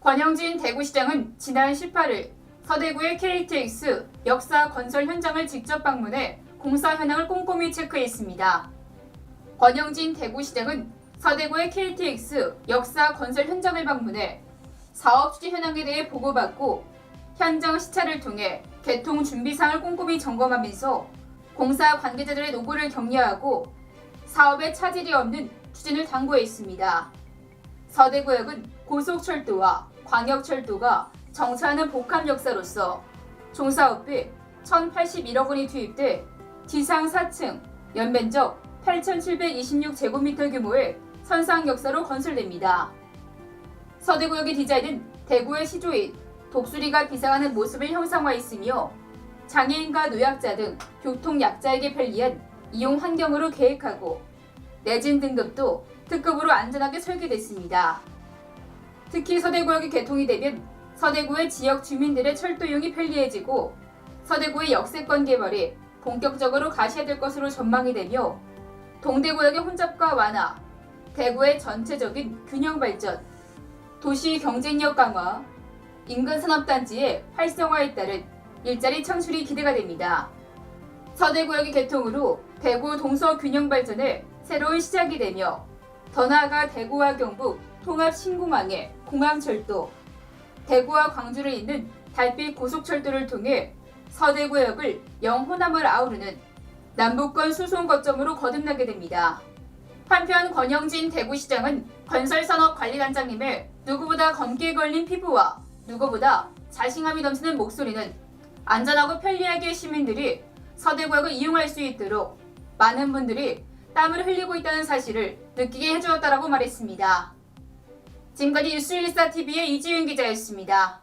권영진 대구시장은 지난 18일 서대구의 KTX 역사 건설 현장을 직접 방문해 공사 현황을 꼼꼼히 체크했습니다. 권영진 대구시장은 서대구의 KTX 역사 건설 현장을 방문해 사업 추진 현황에 대해 보고받고 현장 시찰을 통해 개통 준비 사항을 꼼꼼히 점검하면서 공사 관계자들의 노고를 격려하고 사업에 차질이 없는 추진을 당부했습니다. 서대구역은 고속철도와 광역철도가 정차하는 복합 역사로서 총사업비 1,081억 원이 투입돼 지상 4층, 연면적 8,726제곱미터 규모의 선상 역사로 건설됩니다. 서대구역의 디자인은 대구의 시조인 독수리가 비상하는 모습을 형상화했으며 장애인과 노약자 등 교통약자에게 편리한 이용 환경으로 계획하고 내진 등급도 특급으로 안전하게 설계됐습니다. 특히 서대구역이 개통이 되면 서대구의 지역 주민들의 철도 이용이 편리해지고 서대구의 역세권 개발이 본격적으로 가시화될 것으로 전망이 되며 동대구역의 혼잡과 완화, 대구의 전체적인 균형 발전, 도시 경쟁력 강화, 인근 산업단지의 활성화에 따른 일자리 창출이 기대가 됩니다. 서대구역의 개통으로 대구 동서 균형 발전의 새로운 시작이 되며 더 나아가 대구와 경북 통합 신공항의 공항철도, 대구와 광주를 잇는 달빛 고속철도를 통해 서대구역을 영호남을 아우르는 남북권 수송 거점으로 거듭나게 됩니다. 한편 권영진 대구시장은 건설산업관리단장님의 누구보다 검기에 걸린 피부와 누구보다 자신감이 넘치는 목소리는 안전하고 편리하게 시민들이 서대구역을 이용할 수 있도록 많은 분들이 땀을 흘리고 있다는 사실을 느끼게 해주었다라고 말했습니다. 지금까지 뉴스 114TV의 이지윤 기자였습니다.